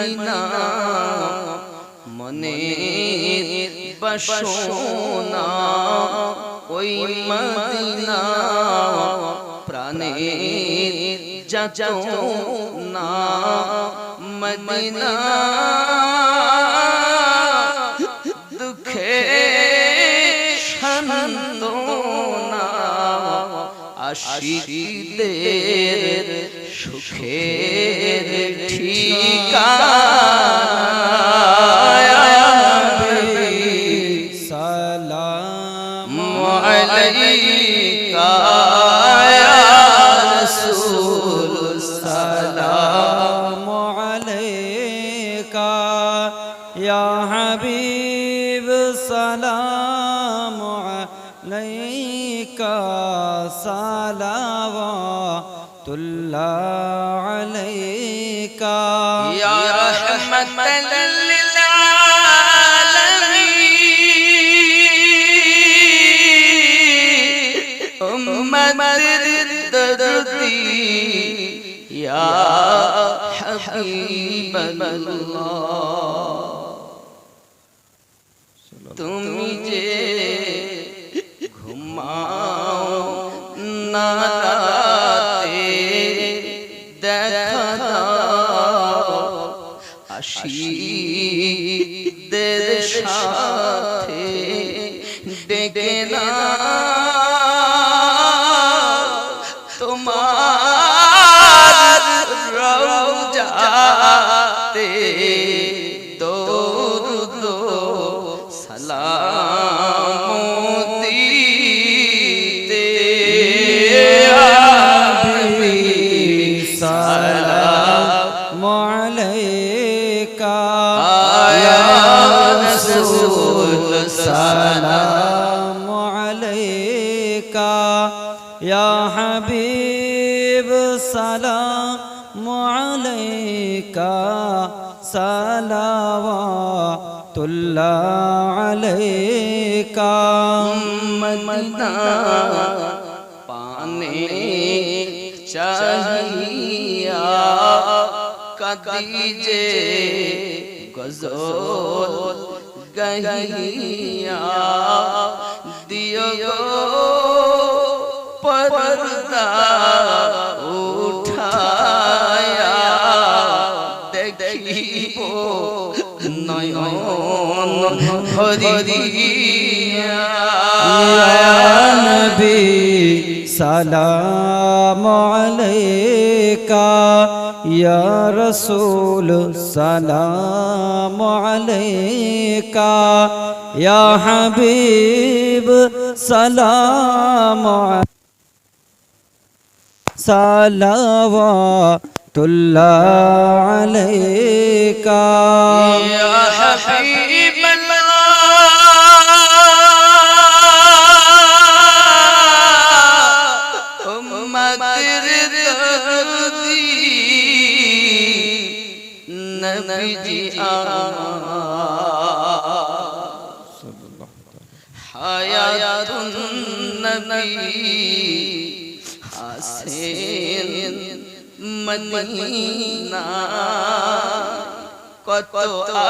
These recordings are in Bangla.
মদিনা মনে বসোনা ওই মদিনা প্রাণে যাচো না মদিনা দুঃখে শান্তনা আশিকদের সুখের ঠিকানা সালাম আলাইকা عليك يا حبيب سلام عليك صلوات الله عليك. يا رحمة للعالمين. أمة الدردين يا হাবিবাল্লাহ। তুমি যে ঘুমাও না দেখা আশিকদের সাথে ডেকে না রওজাতে দরুদ সালাম দিতে আবি সালাম আলাইকা ইয়া রাসূল علیہ کا صلوات اللہ علیہ کا مدینہ پانے چاہیے قدیجے گزول گہیا دیو پردہ দেখিব নয়ন ভরিয়া নবী সালাম আলাইকা ইয়া রাসূল সালাম আলাইকা ইয়া হাবিব সালাম الله عليك. يا حبيب الله أمة الدردي نبيجي حياة النبي حسين মদিনা। কত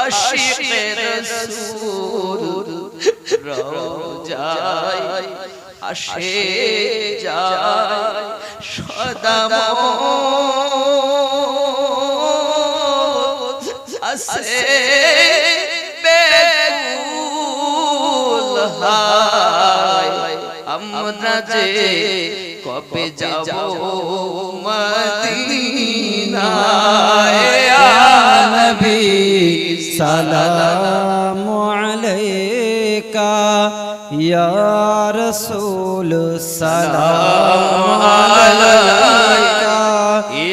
আশিকের রাসূল রওজায় আসে যায় সদা মত। আসে বেকুল হায়। আমরা যে কবে যাব মদিনায়? سلام عليكا يا رسول سلام عليكا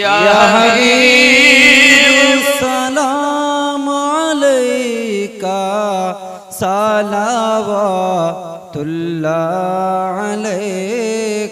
يا حبيب سلام عليكا صلوات الله عليك